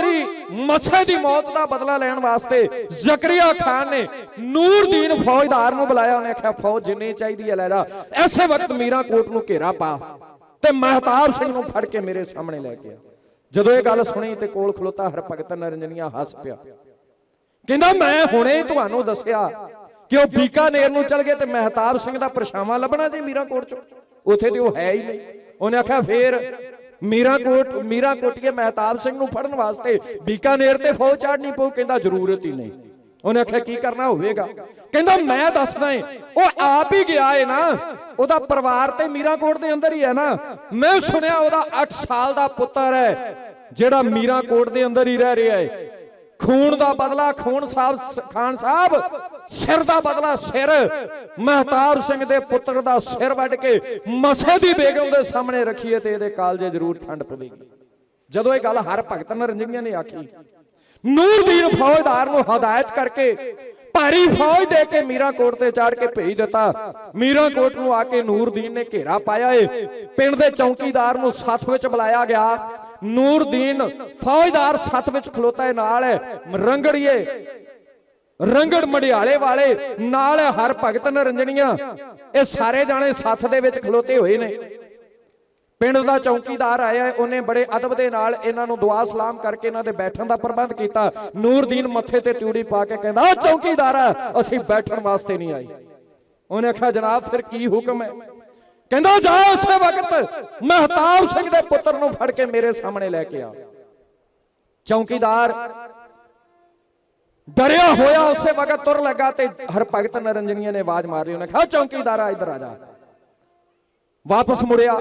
ਚੌਧਰੀ ਮਸੇ ਦੀ ਮੌਤ ਦਾ ਬਦਲਾ ਲੈਣ ਵਾਸਤੇ ਜ਼ਕਰੀਆ ਖਾਨ ਨੇ ਨੂਰਦੀਨ ਫੌਜਦਾਰ ਨੂੰ ਬੁਲਾਇਆ। ਉਹਨੇ ਆਖਿਆ, ਫੌਜ ਜਿੰਨੀ ਚਾਹੀਦੀ ਹੈ ਲੈ ਜਾ। ਐਸੇ ਵਕਤ ਮੀਰਾ ਕੋਟ ਨੂੰ ਘੇਰਾ ਪਾ ਤੇ ਮਹਤਾਬ ਸਿੰਘ ਨੂੰ ਫੜ ਕੇ ਮੇਰੇ ਸਾਹਮਣੇ ਲੈ ਕੇ ਆ। ਜਦੋਂ ਇਹ ਗੱਲ ਸੁਣੀ ਤੇ ਕੋਲ ਖਲੋਤਾ ਹਰਭਗਤ ਨਰੰਜਨੀਆ ਹੱਸ ਪਿਆ। ਕਹਿੰਦਾ, ਮੈਂ ਹੁਣੇ ਤੁਹਾਨੂੰ ਦੱਸਿਆ ਕਿ ਉਹ ਬੀਕਾਨੇਰ ਨੂੰ ਚਲ ਗਏ ਤੇ ਮਹਿਤਾਬ ਸਿੰਘ ਦਾ ਪਰਛਾਵਾਂ ਲੱਭਣਾ ਜੀ ਮੀਰਾਂਕੋਟ ਚੋਂ। ਉੱਥੇ ਤੇ ਉਹ ਹੈ ਹੀ ਨਹੀਂ। ਉਹਨੇ ਆਖਿਆ, ਫੇਰ ਮੀਰਾ ਕੋਟ ਮੀਰਾ ਮੀਰਾਂਕੋਟੀਏ ਮਹਿਤਾਬ ਸਿੰਘ ਨੂੰ ਫੜਨ ਵਾਸਤੇ ਬੀਕਾਨੇਰ ਤੇ ਫੌਜ ਚਾੜਨੀ ਪਊ, ਕਹਿੰਦਾ ਜ਼ਰੂਰਤ ਹੀ ਨਹੀਂ। ਉਹਨੇ ਆਖਿਆ, ਕੀ ਕਰਨਾ ਹੋਵੇਗਾ? ਕਹਿੰਦਾ, ਮੈਂ ਦੱਸਦਾ ਏ, ਉਹ ਆਪ ਹੀ ਗਿਆ ਏ ਨਾ, ਉਹਦਾ ਪਰਿਵਾਰ ਤੇ ਮੀਰਾਂਕੋਟ ਦੇ ਅੰਦਰ ਹੀ ਹੈ ਨਾ। ਮੈਂ ਸੁਣਿਆ ਉਹਦਾ 8 ਸਾਲ ਦਾ ਪੁੱਤਰ ਹੈ, ਜਿਹੜਾ ਮੀਰਾਂਕੋਟ ਦੇ ਅੰਦਰ ਹੀ ਰਹਿ ਰਿਹਾ ਏ। ਖੂਨ ਦਾ ਬਦਲਾ ਖੂਨ ਸਾਹਿਬ, ਖਾਨ ਸਾਹਿਬ, ਸਿਰ ਦਾ ਬਦਲਾ ਸਿਰ। ਮਹਤਾਬ ਸਿੰਘ ਦੇ ਪੁੱਤਰ ਦਾ ਸਿਰ ਵੱਢ ਕੇ ਮਸੇ ਦੀ ਬੇਗਮ ਦੇ ਸਾਹਮਣੇ ਰੱਖੀਏ ਤੇ ਇਹਦੇ ਕਾਲਜੇ ਜ਼ਰੂਰ ਠੰਡ ਪਵੇਗੀ। ਜਦੋਂ ਇਹ ਗੱਲ ਹਰ ਭਗਤ ਨਰੰਜੀਆਂ ਨੇ ਆਖੀ ਨੂਰਦੀਨ ਫੌਜਦਾਰ ਨੂੰ ਹਦਾਇਤ ਕਰਕੇ ਭਾਰੀ ਫੌਜ ਦੇ ਕੇ ਮੀਰਾਕੋਟ ਤੇ ਚਾੜ ਕੇ ਭੇਜ ਦਿੱਤਾ। ਮੀਰਾਕੋਟ ਨੂੰ ਆ ਕੇ ਨੂਰਦੀਨ ਨੇ ਘੇਰਾ ਪਾਇਆ ਏ। ਪਿੰਡ ਦੇ ਚੌਕੀਦਾਰ ਨੂੰ ਸੱਥ ਵਿੱਚ ਬੁਲਾਇਆ ਗਿਆ। ਨੂਰਦੀਨ ਫੌਜਦਾਰ ਸੱਥ ਵਿੱਚ ਖਲੋਤਾ ਹੈ ਨਾਲ ਹੈ ਰੰਗੜੀਏ ਰੰਗੜ ਮੜਿਆਲੇ ਵਾਲੇ ਨਾਲ ਹਰ ਭਗਤ ਨਰੰਜਣੀਆਂ। ਇਹ ਸਾਰੇ ਜਾਣੇ ਸੱਥ ਦੇ ਵਿੱਚ ਖਲੋਤੇ ਹੋਏ ਨੇ। ਪਿੰਡ ਦਾ ਚੌਕੀਦਾਰ ਆਇਆ ਉਹਨੇ ਬੜੇ ਅਦਬ ਦੇ ਨਾਲ ਇਹਨਾਂ ਨੂੰ ਦੁਆ ਸਲਾਮ ਕਰਕੇ ਇਹਨਾਂ ਦੇ ਬੈਠਣ ਦਾ ਪ੍ਰਬੰਧ ਕੀਤਾ। ਨੂਰਦੀਨ ਮੱਥੇ ਤੇ ਤਿਉੜੀ ਪਾ ਕੇ ਕਹਿੰਦਾ "ਉਹ ਚੌਕੀਦਾਰ ਆ, ਅਸੀਂ ਬੈਠਣ ਵਾਸਤੇ ਨਹੀਂ ਆਏ। ਉਹਨੇ ਆਖਿਆ ਜਨਾਬ ਫਿਰ ਕੀ ਹੁਕਮ ਹੈ? ਕਹਿੰਦਾ ਜਾ ਉਸੇ ਵਕਤ ਮਹਤਾਬ ਸਿੰਘ ਦੇ ਪੁੱਤਰ ਨੂੰ ਫੜ ਕੇ ਮੇਰੇ ਸਾਹਮਣੇ ਲੈ ਕੇ ਆ। ਚੌਕੀਦਾਰ ਡਰਿਆ ਹੋਇਆ ਉਸੇ ਵਕਤ ਤੁਰ ਲੱਗਾ ਤੇ ਹਰ ਭਗਤ ਨਰੰਜਨੀਆ ਨੇ ਆਵਾਜ਼ ਮਾਰ ਰਹੀ ਉਹਨੇ ਕਿਹਾ, ਚੌਕੀਦਾਰਾ, ਇੱਧਰ ਆ ਜਾ। ਵਾਪਸ ਮੁੜਿਆ।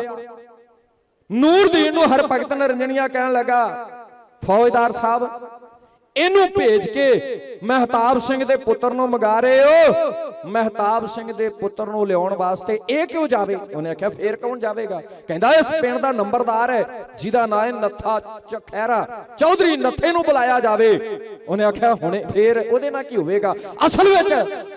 ਨੂਰਦੀਨ ਨੂੰ ਹਰ ਭਗਤ ਨਰੰਜਨੀਆ ਕਹਿਣ ਲੱਗਾ, ਫੌਜਦਾਰ ਸਾਹਿਬ ਇਹਨੂੰ ਭੇਜ ਕੇ ਮਹਿਤਾਬ ਸਿੰਘ ਦੇ ਪੁੱਤਰ ਨੂੰ ਮੰਗਾ ਰਹੇ ਹੋ। ਮਹਿਤਾਬ ਸਿੰਘ ਦੇ ਪੁੱਤਰ ਨੂੰ ਲਿਆਉਣ ਵਾਸਤੇ ਇਹ ਕਿਉਂ ਜਾਵੇ ਉਹਨੇ ਆਖਿਆ ਫੇਰ ਕੌਣ ਜਾਵੇਗਾ? ਕਹਿੰਦਾ ਇਸ ਪਿੰਡ ਦਾ ਨੰਬਰਦਾਰ ਹੈ ਜਿਹਦਾ ਨਾਂ ਹੈ ਨੱਥਾ ਚਖੈਰਾ ਚੌਧਰੀ ਨੱਥੇ ਨੂੰ ਬੁਲਾਇਆ ਜਾਵੇ। ਉਹਨੇ ਆਖਿਆ ਹੁਣੇ ਫੇਰ ਉਹਦੇ ਨਾਲ ਕੀ ਹੋਵੇਗਾ? ਅਸਲ ਵਿੱਚ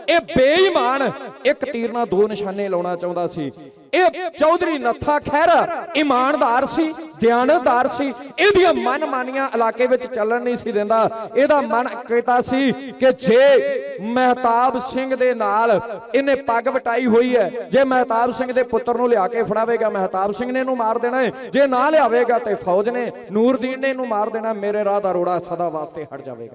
ਇਹ ਬੇਈਮਾਨ ਇੱਕ ਤੀਰ ਨਾਲ ਦੋ ਨਿਸ਼ਾਨੇ ਲਾਉਣਾ ਚਾਹੁੰਦਾ ਸੀ। ਇਹ ਚੌਧਰੀ ਨੱਥਾ ਖਹਿਰਾ ਇਮਾਨਦਾਰ ਸੀ। ਦਿਆਨਤਦਾਰ ਸੀ। ਇਹਦੀਆਂ ਮਨਮਾਨੀਆਂ ਇਲਾਕੇ ਵਿੱਚ ਚੱਲਣ ਨਹੀਂ ਸੀ ਦਿੰਦਾ। ਇਹਦਾ ਮਨ ਕੀਤਾ ਸੀ ਕਿ ਜੇ ਮਹਿਤਾਬ ਸਿੰਘ ਦੇ ਨਾਲ ਇਹਨੇ ਪੱਗ ਵਟਾਈ ਹੋਈ ਹੈ, ਜੇ ਮਹਿਤਾਬ ਸਿੰਘ ਦੇ ਪੁੱਤਰ ਨੂੰ ਲਿਆ ਕੇ ਫੜਾਵੇਗਾ, ਮਹਿਤਾਬ ਸਿੰਘ ਨੇ ਇਹਨੂੰ ਮਾਰ ਦੇਣਾ ਹੈ। ਜੇ ਨਾ ਲਿਆਵੇਗਾ ਤੇ ਫੌਜ ਨੇ ਨੂਰਦੀਨ ਨੇ ਇਹਨੂੰ ਮਾਰ ਦੇਣਾ ਮੇਰੇ ਰਾਹ ਦਾ ਰੋੜਾ ਸਦਾ ਵਾਸਤੇ ਹਟ ਜਾਵੇਗਾ।